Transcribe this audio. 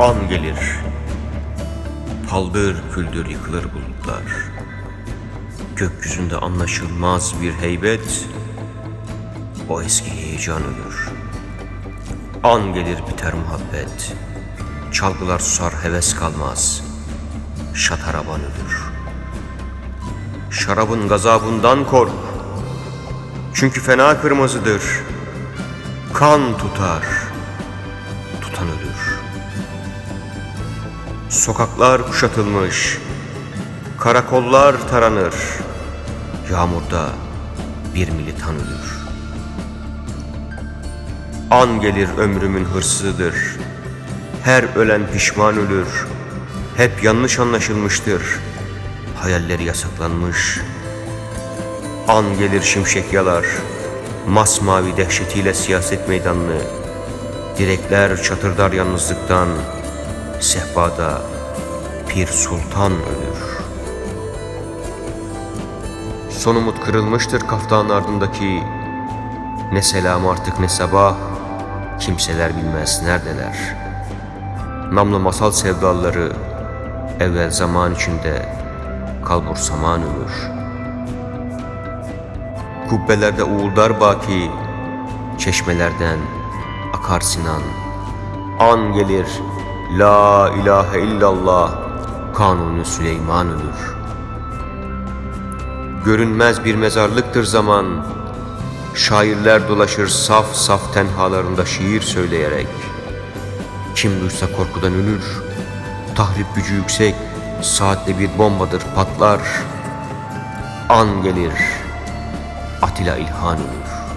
An gelir. Paldır küldür yıkılır bulutlar. Gökyüzünde anlaşılmaz bir heybet. O eski heyecan ölür. An gelir biter muhabbet. Çalgılar susar heves kalmaz. Şataraban ölür. Şarabın gazabından kork. Çünkü fena kırmızıdır. Kan tutar. Sokaklar kuşatılmış. Karakollar taranır. Yağmurda bir militan ölür. An gelir ömrümün hırsızıdır. Her ölen pişman ölür. Hep yanlış anlaşılmıştır. Hayalleri yasaklanmış. An gelir şimşek yalar. Masmavi dehşetiyle siyaset meydanını. Direkler çatırdar yalnızlıktan. Sehpada Pir Sultan ölür. Son umut kırılmıştır kaftanın ardındaki. Ne selam artık ne sabah. Kimseler bilmez neredeler. Namlı masal sevdaları evvel zaman içinde kalbur saman ölür. Kubbelerde uğuldar baki, çeşmelerden akar sinan. An gelir, la ilahe illallah, kanunu Süleyman ölür. Görünmez bir mezarlıktır zaman, şairler dolaşır saf saf tenhalarında şiir söyleyerek. Kim duysa korkudan ölür, tahrip gücü yüksek, saatte bir bombadır patlar. An gelir, Atilla İlhan ölür.